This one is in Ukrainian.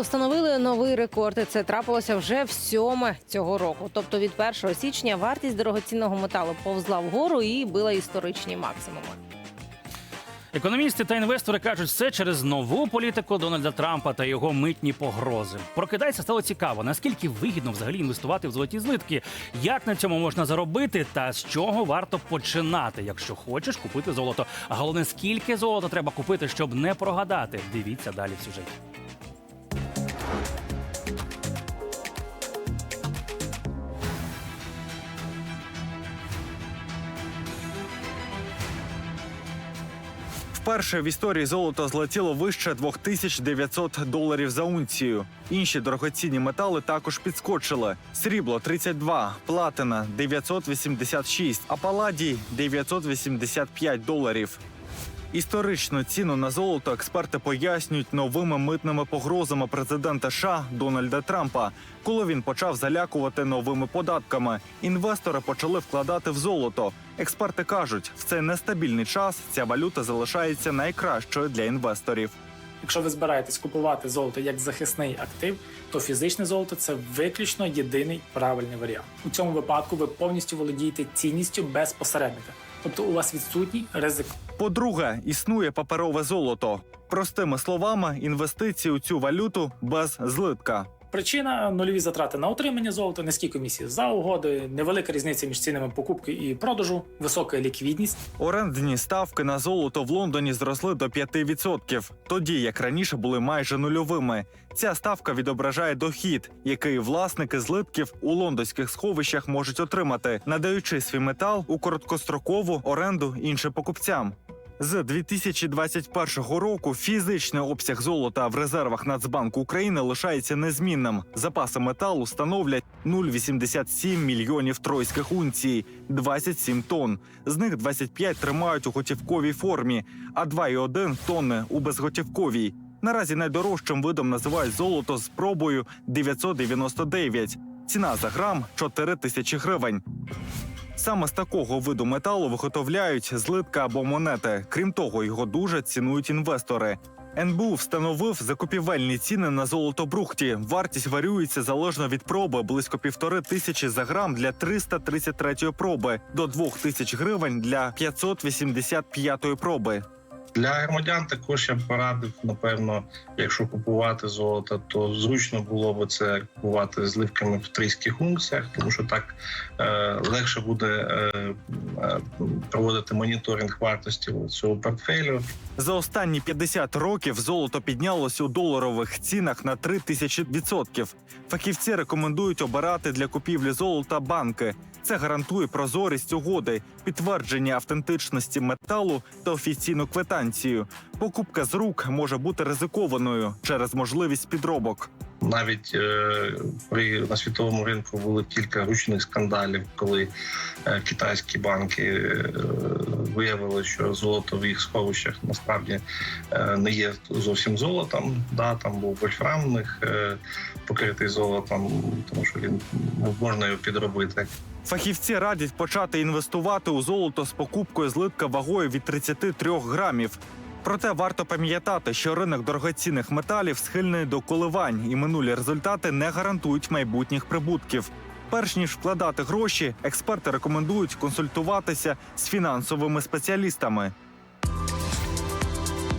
Встановили новий рекорд. і Це трапилося вже в сьоме цього року. Тобто від 1 січня вартість дорогоцінного металу повзла вгору і била історичні максимуми. Економісти та інвестори кажуть, все через нову політику Дональда Трампа та його митні погрози. Прокидається стало цікаво, наскільки вигідно взагалі інвестувати в золоті злитки, як на цьому можна заробити, та з чого варто починати, якщо хочеш купити золото. А головне, скільки золота треба купити, щоб не прогадати. Дивіться далі в сюжеті. Вперше в історії золото злетіло вище 2900 доларів за унцію. Інші дорогоцінні метали також підскочили: срібло 32, платина 986, а паладій 985 доларів. Історичну ціну на золото експерти пояснюють новими митними погрозами президента США Дональда Трампа. Коли він почав залякувати новими податками, інвестори почали вкладати в золото. Експерти кажуть, в цей нестабільний час ця валюта залишається найкращою для інвесторів. Якщо ви збираєтесь купувати золото як захисний актив, то фізичне золото це виключно єдиний правильний варіант. У цьому випадку ви повністю володієте цінністю без посередника, тобто у вас відсутній ризик. По-друге, існує паперове золото. Простими словами, інвестиції у цю валюту без злитка. Причина нульові затрати на отримання золота, низькі комісії за угоди, невелика різниця між цінами покупки і продажу, висока ліквідність. Орендні ставки на золото в Лондоні зросли до 5%, тоді як раніше були майже нульовими. Ця ставка відображає дохід, який власники злитків у лондонських сховищах можуть отримати, надаючи свій метал у короткострокову оренду іншим покупцям. З 2021 року фізичний обсяг золота в резервах Нацбанку України лишається незмінним. Запаси металу становлять 0,87 мільйонів тройських унцій, 27 тонн. З них 25 тримають у готівковій формі, а 2,1 тонни у безготівковій. Наразі найдорожчим видом називають золото з пробою 999. Ціна за грам 4 тисячі гривень. Саме з такого виду металу виготовляють злитка або монети. Крім того, його дуже цінують інвестори. НБУ встановив закупівельні ціни на золото брухті. Вартість варюється залежно від проби близько півтори тисячі за грам для 333 проби до 2000 тисяч гривень для 585 проби. Для громадян також я б порадив, напевно, якщо купувати золото, то зручно було б це купувати зливками в трійських унціях, тому що так е, легше буде е, е, проводити моніторинг вартості цього портфелю. За останні 50 років золото піднялось у доларових цінах на 3 тисячі відсотків. Фахівці рекомендують обирати для купівлі золота банки. Це гарантує прозорість угоди, підтвердження автентичності металу та офіційну квитанцію. Покупка з рук може бути ризикованою через можливість підробок. Навіть е, при на світовому ринку було кілька гучних скандалів, коли е, китайські банки е, виявили, що золото в їх сховищах насправді не є зовсім золотом. Да, там був вольфрам в них покритий золотом, тому що він ну, можна його підробити. Фахівці радять почати інвестувати у золото з покупкою злитка вагою від 33 грамів. Проте варто пам'ятати, що ринок дорогоцінних металів схильний до коливань, і минулі результати не гарантують майбутніх прибутків. Перш ніж вкладати гроші, експерти рекомендують консультуватися з фінансовими спеціалістами.